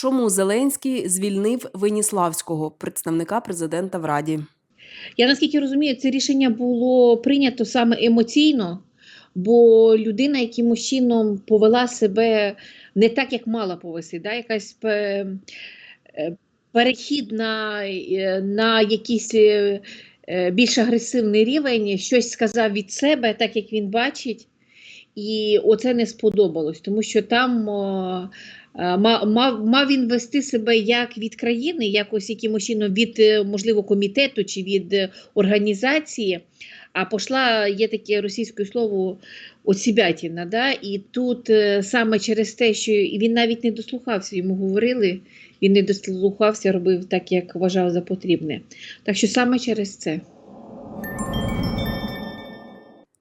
Чому Зеленський звільнив Веніславського, представника президента в Раді? Я наскільки розумію, це рішення було прийнято саме емоційно, бо людина якимось чином повела себе не так, як мала повести. Да? Якась е, перехід на, е, на якийсь е, е, більш агресивний рівень, щось сказав від себе, так як він бачить. І оце не сподобалось, тому що там мав, мав він вести себе як від країни, якось якимось чином від, е, можливо, комітету чи від е, організації. А пішла, є таке російське слово оцібятіна. Да? І тут е, саме через те, що він навіть не дослухався, йому говорили, він не дослухався, робив так, як вважав за потрібне. Так що саме через це.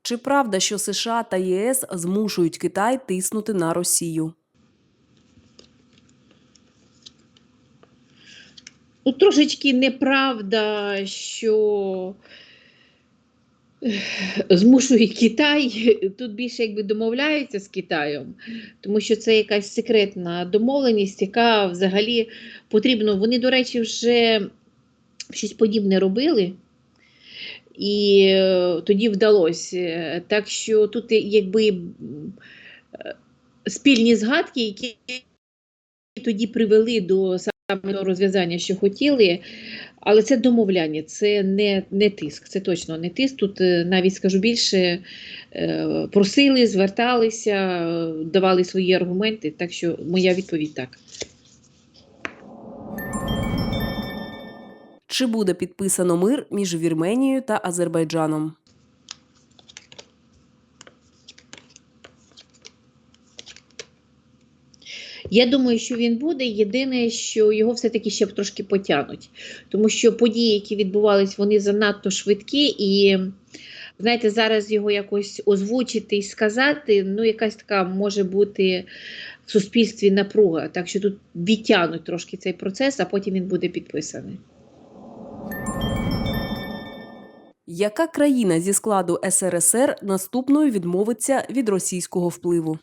Чи правда, що США та ЄС змушують Китай тиснути на Росію? Ну, трошечки неправда, що змушує Китай. Тут більше якби домовляються з Китаєм, тому що це якась секретна домовленість, яка взагалі потрібно. Вони, до речі, вже щось подібне робили. І е, тоді вдалося. Так що тут якби е, спільні згадки, які тоді привели до саме розв'язання, що хотіли, але це домовляння, це не, не тиск, це точно не тиск. Тут е, навіть скажу більше, е, просили, зверталися, давали свої аргументи. Так що моя відповідь так. Чи буде підписано мир між Вірменією та Азербайджаном? Я думаю, що він буде. Єдине, що його все-таки ще трошки потягнуть, тому що події, які відбувались, вони занадто швидкі, і знаєте, зараз його якось озвучити і сказати, ну, якась така може бути в суспільстві напруга. Так що тут відтягнуть трошки цей процес, а потім він буде підписаний. Яка країна зі складу СРСР наступною відмовиться від російського впливу?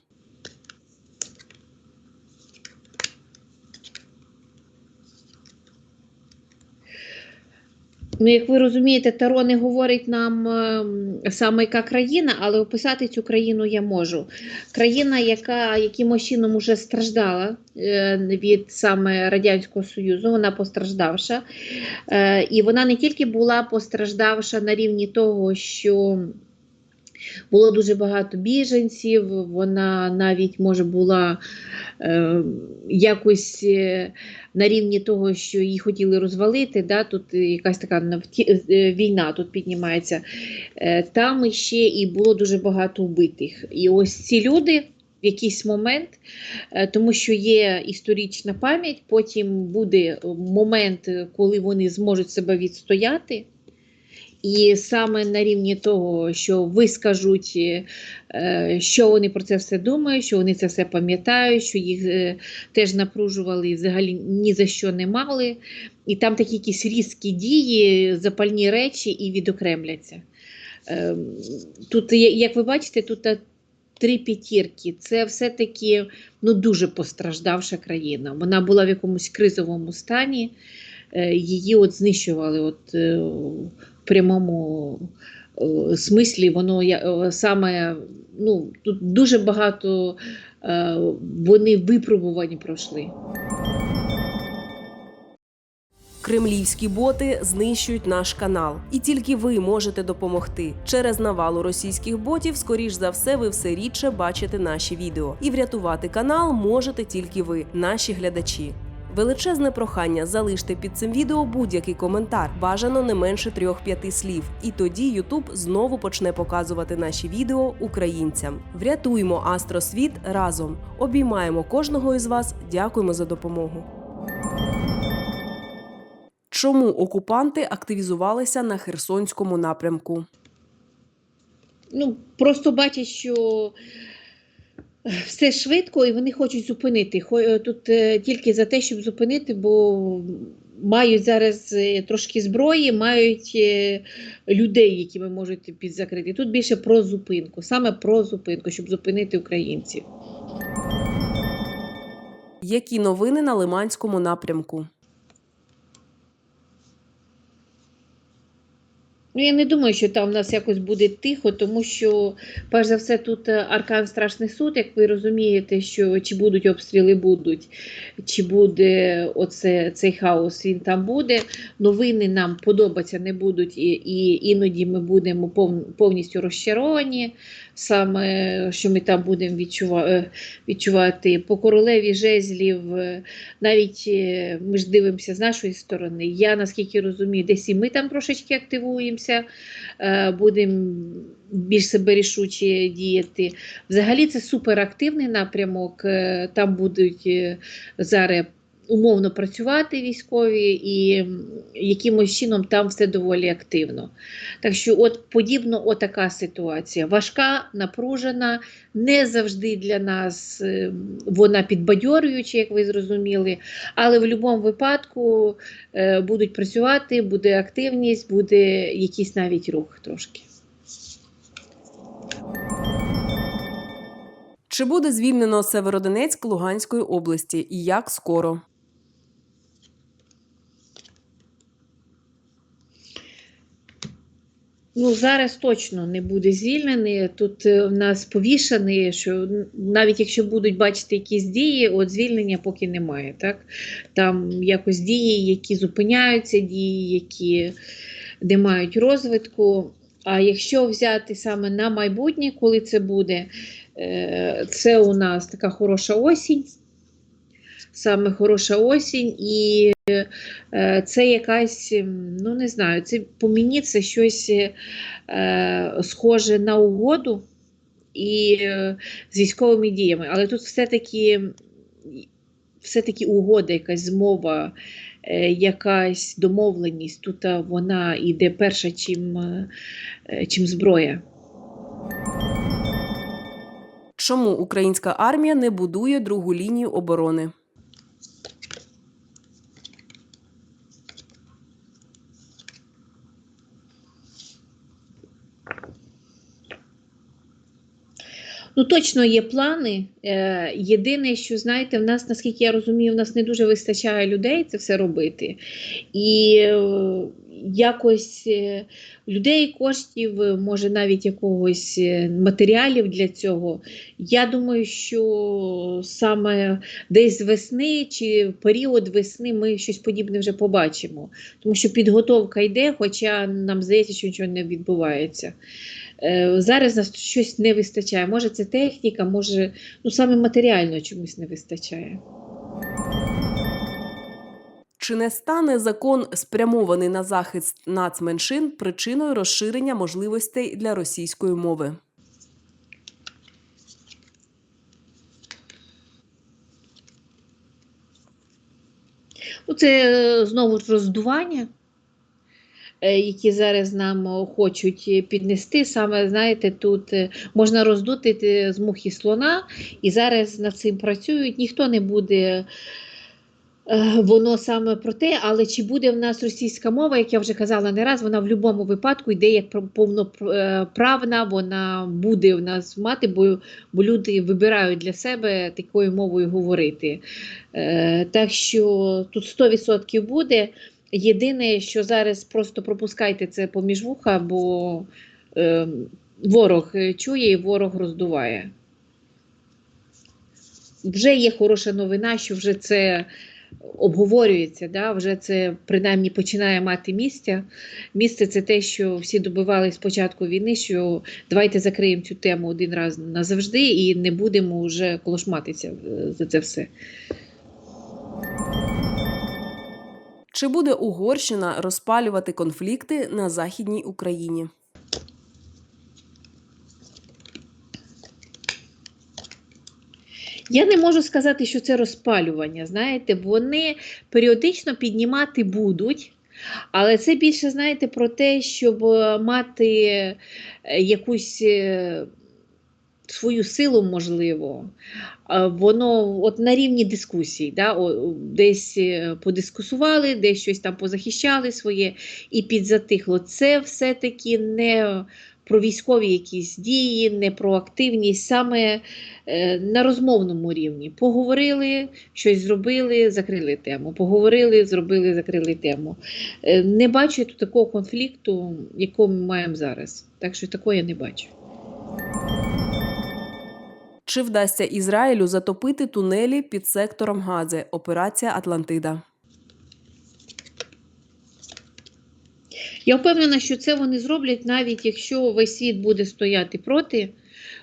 Ну, як ви розумієте, Таро не говорить нам ем, саме яка країна, але описати цю країну я можу. Країна, яка якимось чином уже страждала е, від саме Радянського Союзу, вона постраждавша. Е, і вона не тільки була постраждавша на рівні того, що було дуже багато біженців, вона навіть може була е, якось е, на рівні того, що її хотіли розвалити. Да, тут якась така навті- е, війна тут піднімається. Е, там ще і було дуже багато вбитих. І ось ці люди. В якийсь момент, е, тому що є історична пам'ять, потім буде момент, коли вони зможуть себе відстояти. І саме на рівні того, що вискажуть, е, що вони про це все думають, що вони це все пам'ятають, що їх е, теж напружували і взагалі ні за що не мали. І там такі якісь різкі дії, запальні речі і відокремляться. Ем, Тут, як ви бачите, тут три п'ятірки. Це все-таки ну, дуже постраждавша країна. Вона була в якомусь кризовому стані, е, її от знищували. От, е, в прямому е, смислі воно е, саме ну, тут дуже багато е, вони випробувань пройшли. Кремлівські боти знищують наш канал, і тільки ви можете допомогти. Через навалу російських ботів, скоріш за все, ви все рідше бачите наші відео. І врятувати канал можете тільки ви, наші глядачі. Величезне прохання залиште під цим відео будь-який коментар, бажано не менше трьох-п'яти слів. І тоді Ютуб знову почне показувати наші відео українцям. Врятуємо Астросвіт разом. Обіймаємо кожного із вас. Дякуємо за допомогу. Чому окупанти активізувалися на Херсонському напрямку? Ну, просто бачать, що все швидко і вони хочуть зупинити. Е, Тут е, тільки за те, щоб зупинити, бо мають зараз е, трошки зброї, мають людей, людей, якими можуть підзакрити. Тут більше про зупинку, саме про зупинку, щоб зупинити українців. Які новини на Лиманському напрямку? Ну, я не думаю, що там в нас якось буде тихо, тому що, перш за все, тут е, Аркан Страшний суд, як ви розумієте, що чи будуть обстріли, будуть, чи буде оце, цей хаос, він там буде. Новини нам подобатися не будуть, і, і іноді ми будемо повністю розчаровані, саме що ми там будемо відчувати, відчувати по королеві жезлів. е, Навіть е, ми ж дивимося з нашої сторони. Я наскільки розумію, десь і ми там трошечки активуємося, е, будемо більш себе рішуче діяти. Взагалі це суперактивний напрямок. е, Там будуть е, зараз умовно працювати військові, і якимось чином там все доволі активно. Так що, от подібно, отака ситуація. Важка, напружена, не завжди для нас е, вона підбадьорююча, як ви зрозуміли, але в будь-якому випадку е, будуть працювати, буде активність, буде якийсь навіть рух трошки. Чи буде звільнено Северодонецьк Луганської області і як скоро? Ну, зараз точно не буде звільнений. Тут е, в нас повішаний, що навіть якщо будуть бачити якісь дії, от звільнення поки немає. Так? Там якось дії, які зупиняються, дії, які не мають розвитку. А якщо взяти саме на майбутнє, коли це буде, е, це у нас така хороша осінь. Саме хороша осінь, і це якась, ну не знаю, це по мені це щось е, схоже на угоду і е, з військовими діями. Але тут все-таки все-таки угода, якась змова, е, якась домовленість. Тут вона йде перша, чим, е, чим зброя. Чому українська армія не будує другу лінію оборони? Ну, точно є плани. Е, єдине, що знаєте, в нас, наскільки я розумію, в нас не дуже вистачає людей це все робити. І е, якось е, людей, коштів, може навіть якогось матеріалів для цього. Я думаю, що саме десь з весни чи період весни ми щось подібне вже побачимо. Тому що підготовка йде, хоча нам здається, що нічого не відбувається. Е, Зараз нас щось не вистачає. Може, це техніка, може, ну саме матеріально чомусь не вистачає. Чи не стане закон, спрямований на захист нацменшин, причиною розширення можливостей для російської мови? Ну, це е, знову ж роздування, які зараз нам е, хочуть е, піднести. Саме, знаєте, тут е, можна роздути е, з мухи слона, і зараз над цим працюють. Ніхто не буде. е, Воно саме про те, але чи буде в нас російська мова, як я вже казала не раз, вона в будь-якому випадку йде як пр- повноправна, вона буде в нас мати, бо, бо люди вибирають для себе такою мовою говорити. Е, так що тут 100% буде. Єдине, що зараз просто пропускайте це поміж вуха, бо е, ворог чує і ворог роздуває. Вже є хороша новина, що вже це обговорюється, да? вже це принаймні починає мати місця. Місце це те, що всі добивали з початку війни, що давайте закриємо цю тему один раз назавжди і не будемо вже колошматися е, за це все. Чи буде Угорщина розпалювати конфлікти на Західній Україні? Я не можу сказати, що це розпалювання. Знаєте, вони періодично піднімати будуть, але це більше, знаєте, про те, щоб е, мати е, якусь е, свою силу, можливо. Воно от на рівні дискусій, да? десь е, подискусували, десь щось там позахищали своє і підзатихло. Це все-таки не про військові якісь дії, не про активність, саме е, на розмовному рівні. Поговорили, щось зробили, закрили тему. Поговорили, зробили, закрили тему. Е, Не бачу такого конфлікту, якого ми маємо зараз. Так що такого я не бачу. Чи вдасться Ізраїлю затопити тунелі під сектором Гази? Операція Атлантида. Я впевнена, що це вони зроблять, навіть якщо весь світ буде стояти проти,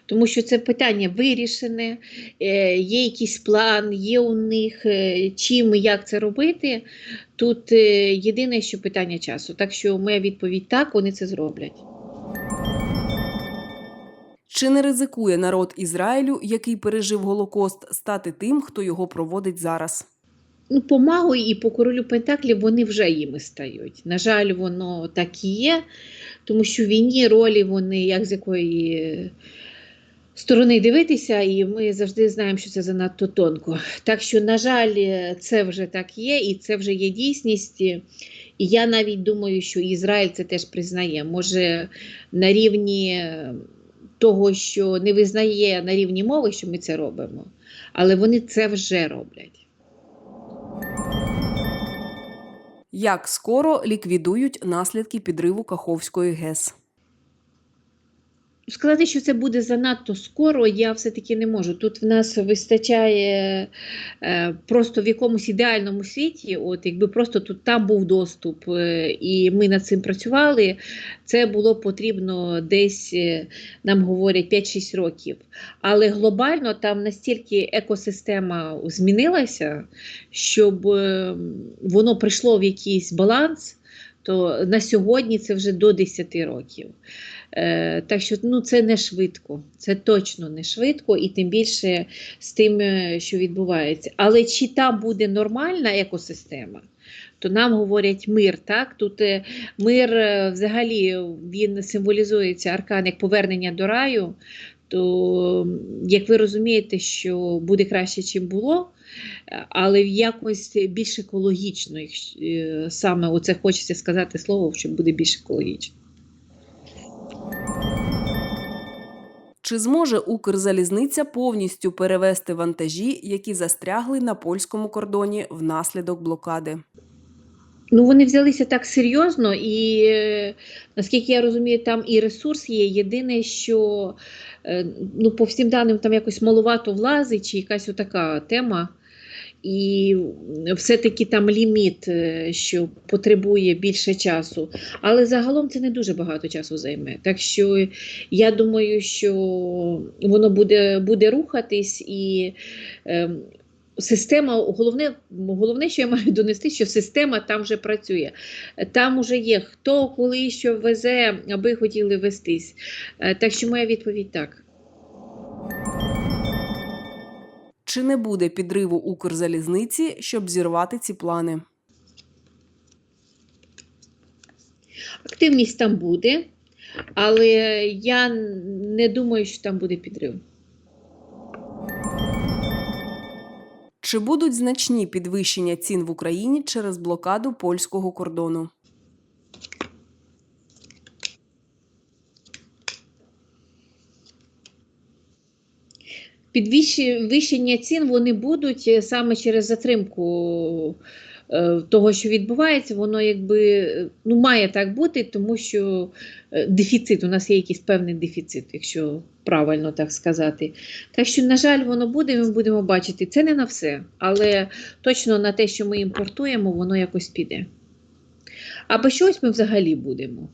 тому що це питання вирішене, е, є якийсь план, є у них е, чим і як це робити. Тут е, єдине, що питання часу. Так що моя відповідь так, вони це зроблять. Чи не ризикує народ Ізраїлю, який пережив Голокост, стати тим, хто його проводить зараз? Ну, по і по королю Пентаклів вони вже їми стають. На жаль, воно так і є, тому що в війні ролі вони як з якої сторони дивитися, і ми завжди знаємо, що це занадто тонко. Так що, на жаль, це вже так є, і це вже є дійсність. І я навіть думаю, що Ізраїль це теж признає. Може, на рівні того, що не визнає на рівні мови, що ми це робимо, але вони це вже роблять. Як скоро ліквідують наслідки підриву Каховської ГЕС? Сказати, що це буде занадто скоро, я все-таки не можу. Тут в нас вистачає е, просто в якомусь ідеальному світі, от якби просто тут там був доступ, е, і ми над цим працювали, це було потрібно десь, е, нам говорять, 5-6 років. Але глобально там настільки екосистема змінилася, щоб е, воно прийшло в якийсь баланс, то на сьогодні це вже до 10 років. Е, так що ну, це не швидко, це точно не швидко, і тим більше з тим, е, що відбувається. Але чи там буде нормальна екосистема, то нам говорять мир. Так? Тут е, мир е, взагалі він символізується аркан як повернення до раю. То, як ви розумієте, що буде краще, чим було, але якось більш екологічно, е, саме оце хочеться сказати слово, що буде більш екологічно. Чи зможе Укрзалізниця повністю перевести вантажі, які застрягли на польському кордоні внаслідок блокади? Ну, вони взялися так серйозно, і е, наскільки я розумію, там і ресурс є. Єдине, що е, ну, по всім даним там якось малувато влазить, чи якась отака тема. І все-таки там ліміт, е, що потребує більше часу. Але загалом це не дуже багато часу займе. Так що я думаю, що воно буде, буде рухатись і. ем, Система, головне, головне, що я маю донести, що система там вже працює. Там вже є хто, коли що везе, аби хотіли вестись. Е, Так що моя відповідь так. Чи не буде підриву Укрзалізниці, щоб зірвати ці плани? Активність там буде, але я не думаю, що там буде підрив. Чи будуть значні підвищення цін в Україні через блокаду польського кордону? Підвищення цін вони будуть е, саме через затримку е, того, що відбувається, воно якби е, ну, має так бути, тому що дефіцит, у нас є якийсь певний дефіцит, якщо правильно так сказати. Так що, на жаль, воно буде, ми будемо бачити. Це не на все, але точно на те, що ми імпортуємо, воно якось піде. А без чогось ми взагалі будемо.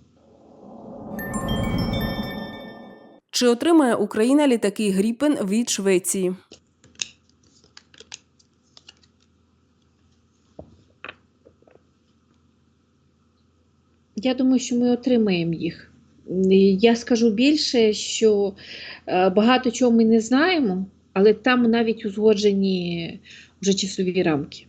Чи отримає Україна літаки Гріпен від Швеції? Я думаю, що ми отримаємо їх. Я скажу більше, що е, багато чого ми не знаємо, але там навіть узгоджені вже часові рамки.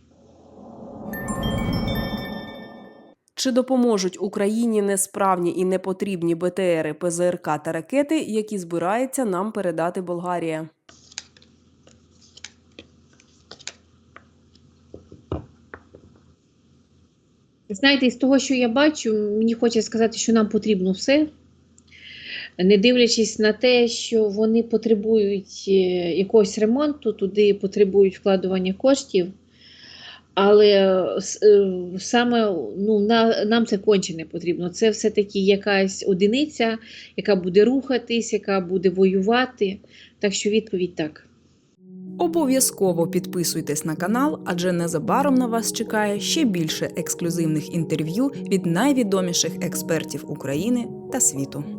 Чи допоможуть Україні несправні і непотрібні БТРи, ПЗРК та ракети, які збирається нам передати Болгарія? Знаєте, з того, що я бачу, мені хочеться сказати, що нам потрібно все. не дивлячись на те, що вони потребують е, якогось ремонту, туди потребують вкладування коштів. Але е, саме ну, на, нам це конче не потрібно. Це все-таки якась одиниця, яка буде рухатись, яка буде воювати. Так що відповідь так. Обов'язково підписуйтесь на канал, адже незабаром на вас чекає ще більше ексклюзивних інтерв'ю від найвідоміших експертів України та світу.